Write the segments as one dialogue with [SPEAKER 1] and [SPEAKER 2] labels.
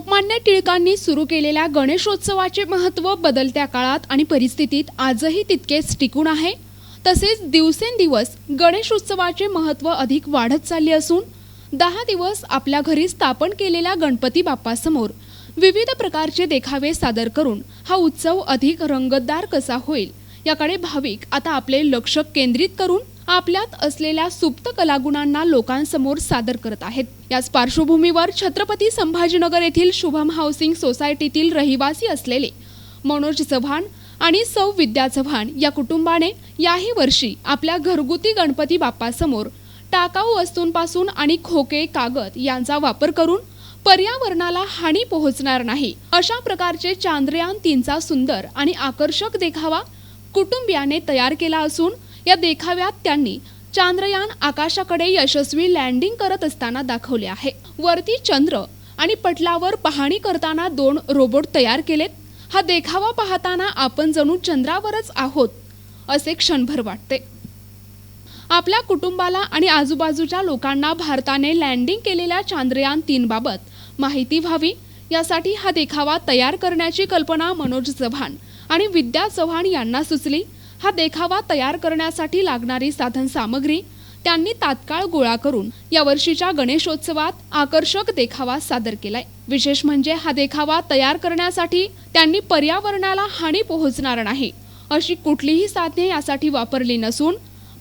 [SPEAKER 1] लोकमान्य टिळकांनी सुरू केलेल्या गणेशोत्सवाचे महत्त्व बदलत्या काळात आणि परिस्थितीत आजही तितकेच टिकून आहे. तसेच दिवसेंदिवस गणेशोत्सवाचे महत्त्व अधिक वाढत चालले असून दहा दिवस आपल्या घरी स्थापन केलेल्या गणपती बाप्पासमोर विविध प्रकारचे देखावे सादर करून हा उत्सव अधिक रंगतदार कसा होईल याकडे भाविक आता आपले लक्ष केंद्रित करून आपल्यात असलेल्या सुप्त कलागुणांना लोकांसमोर सादर करत आहेत. याच पार्श्वभूमीवर छत्रपती संभाजीनगर येथील शुभम हाऊसिंग सोसायटीतील रहिवासी असलेले मनोज चव्हाण आणि सौ विद्या चव्हाण या कुटुंबाने याही वर्षी आपल्या घरगुती गणपती बाप्पासमोर टाकाऊ वस्तूंपासून आणि खोके कागद यांचा वापर करून पर्यावरणाला हानी पोहोचणार नाही. अशा प्रकारचे चांद्रयान तीनचा सुंदर आणि आकर्षक देखावा कुटुंबियाने तयार केला असून या देखाव्यात त्यांनी चांद्रयान आकाशाकडे यशस्वी लँडिंग करत असताना दाखवले आहे. वरती चंद्र आणि पटलावर पाहणी करताना दोन रोबोट तयार केलेत. हा देखावा पाहताना आपण जणू चंद्रावरच आहोत असे क्षणभर वाटते. आपल्या कुटुंबाला आणि आजूबाजूच्या लोकांना भारताने लँडिंग केलेल्या चांद्रयान तीन बाबत माहिती व्हावी. यासाठी हा देखावा तयार करण्याची कल्पना मनोज चव्हाण आणि विद्या चव्हाण यांना सुचली. हा देखावा तयार करण्यासाठी लागणारी साधन सामग्री त्यांनी तात्काळ गोळा करून या वर्षीच्या गणेशोत्सवात आकर्षक देखावा सादर केलाय. विशेष म्हणजे हा देखावा तयार करण्यासाठी त्यांनी पर्यावरणाला हानी पोहोचणार नाही अशी कुठलीही साधने यासाठी वापरली नसून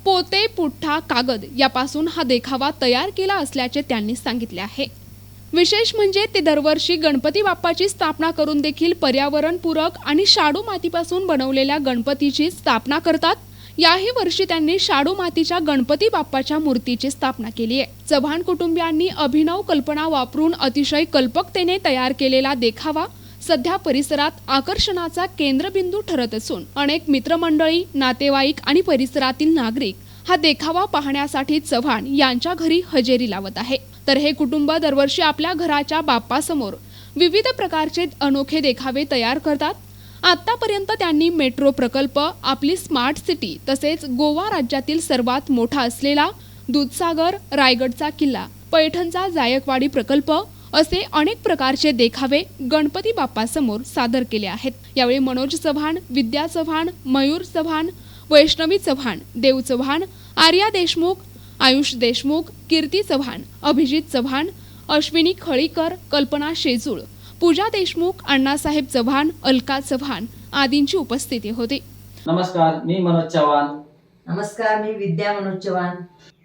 [SPEAKER 1] पोते पुठ्ठा कागद यापासून हा देखावा तयार केला असल्याचे त्यांनी सांगितले आहे. विशेष म्हणजे ते दरवर्षी गणपती बाप्पाची स्थापना करून देखील पर्यावरणपूरक आणि शाडू मातीपासून बनवलेल्या गणपतीची स्थापना करतात. याही वर्षी त्यांनी शाडू मातीच्या गणपती बाप्पाच्या मूर्तीची स्थापना केली आहे. चव्हाण कुटुंबियांनी अभिनव कल्पना वापरून अतिशय कल्पकतेने तयार केलेला देखावा सध्या परिसरात आकर्षणाचा केंद्रबिंदू ठरत असून अनेक मित्रमंडळी नातेवाईक आणि परिसरातील नागरिक हा देखावा पाहण्यासाठी चव्हाण यांच्या घरी हजेरी लावत आहे. तर हे कुटुंब दरवर्षी आपल्या घराच्या बाप्पासमोर विविध प्रकारचे अनोखे देखावे तयार करतात. आतापर्यंत त्यांनी मेट्रो प्रकल्प आपली स्मार्ट सिटी तसेच गोवा राज्यातील सर्वात मोठा असलेला दूधसागर रायगडचा किल्ला पैठणचा जायकवाडी प्रकल्प असे अनेक प्रकारचे देखावे गणपती बाप्पासमोर सादर केले आहेत. यावेळी मनोज चव्हाण विद्या चव्हाण मयूर चव्हाण वैष्णवी चव्हाण देव चव्हाण आर्या देशमुख आयुष देशमुख कीर्ती चव्हाण अभिजित चव्हाण अश्विनी खळीकर कल्पना शेजूळ पूजा देशमुख अण्णासाहेब चव्हाण अलका चव्हाण आदींची उपस्थिती होती.
[SPEAKER 2] नमस्कार मी मनोज चव्हाण.
[SPEAKER 3] नमस्कार मी विद्या मनोज चव्हाण.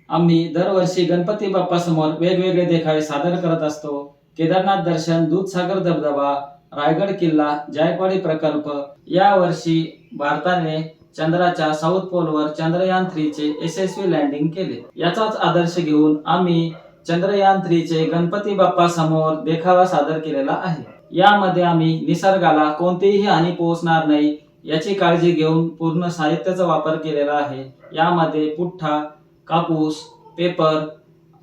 [SPEAKER 2] आम्ही दरवर्षी गणपती बाप्पा समोर वेगवेगळे देखावे सादर करत असतो. केदारनाथ दर्शन दूधसागर धबधबा रायगड किल्ला जायकवाडी प्रकल्प या वर्षी भारताने चंद्राच्या साऊथ पोलवर चंद्रयान थ्रीचे यशस्वी लँडिंग केले. याचाच आदर्श घेऊन आम्ही चंद्रयान थ्रीचे गणपती बाप्पा समोर देखावा सादर केलेला आहे. यामध्ये आम्ही निसर्गाला कोणतीही हानी पोहोचणार नाही याची काळजी घेऊन पूर्ण साहित्याचा वापर केलेला आहे. यामध्ये पुठ्ठा कापूस पेपर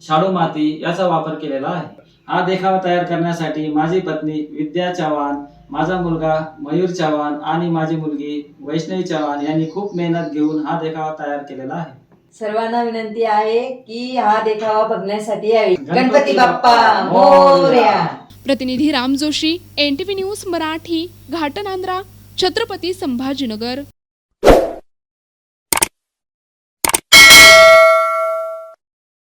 [SPEAKER 2] शाडू माती याचा वापर केलेला आहे. हा देखावा तयार करण्यासाठी माझी पत्नी विद्या चव्हाण माझा मुलगा मयूर चव्हाण आणि माझी मुलगी वैष्णवी चव्हाण यांनी खूप मेहनत घेऊन हा देखावा तयार केलेला आहे.
[SPEAKER 3] सर्वांना विनंती आहे की हा देखावा बघण्यासाठी यावी.
[SPEAKER 2] गणपती
[SPEAKER 3] गणपती बाप्पा
[SPEAKER 2] बाप्पा
[SPEAKER 3] मोरया.
[SPEAKER 1] प्रतिनिधी Ram Joshi N T V news Marathi Ghatnandra Chhatrapati Sambhajinagar.